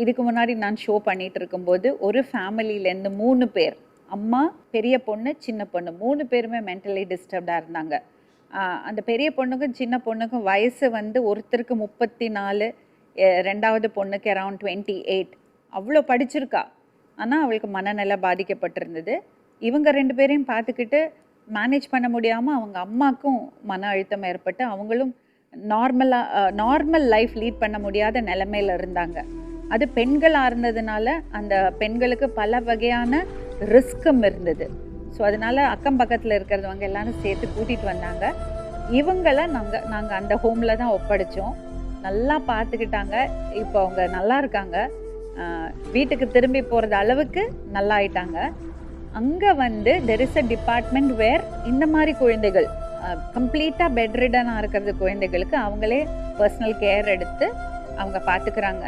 இதுக்கு முன்னாடி நான் ஷோ பண்ணிகிட்டு இருக்கும்போது ஒரு ஃபேமிலியிலேருந்து மூணு பேர். அம்மா பெரிய பொண்ணு சின்ன பொண்ணு. மூணு பேருமே மென்டலி டிஸ்டர்ப்டாக இருந்தாங்க. அந்த பெரிய பொண்ணுக்கும் சின்ன பொண்ணுக்கும் வயசு வந்து ஒருத்தருக்கு முப்பத்தி நாலு ரெண்டாவது பொண்ணுக்கு அரவுண்ட் டுவெண்ட்டி எயிட் அவ்வளோ படிச்சிருக்கா. ஆனால் அவளுக்கு மனநல பாதிக்கப்பட்டிருந்தது. இவங்க ரெண்டு பேரையும் பார்த்துக்கிட்டு மேனேஜ் பண்ண முடியாமல் அவங்க அம்மாக்கும் மன அழுத்தம் ஏற்பட்டு அவங்களும் நார்மலாக நார்மல் லைஃப் லீட் பண்ண முடியாத நிலமையில் இருந்தாங்க. அது பெண்களாக இருந்ததுனால அந்த பெண்களுக்கு பல வகையான ரிஸ்க்கும் இருந்தது. ஸோ அதனால் அக்கம் பக்கத்தில் இருக்கிறவங்க எல்லாரும் சேர்த்து கூட்டிகிட்டு வந்தாங்க. இவங்களை நாங்கள் நாங்கள் அந்த ஹோமில் தான் ஒப்படைச்சோம். நல்லா பார்த்துக்கிட்டாங்க. இப்போ அவங்க நல்லா இருக்காங்க. வீட்டுக்கு திரும்பி போகிறது அளவுக்கு நல்லா ஆயிட்டாங்க. அங்கே வந்து there is a department where இந்த மாதிரி குழந்தைகள் கம்ப்ளீட்டாக பெட்ரிடனாக இருக்கிறது குழந்தைகளுக்கு அவங்களே பர்சனல் கேர் எடுத்து அவங்க பார்த்துக்கிறாங்க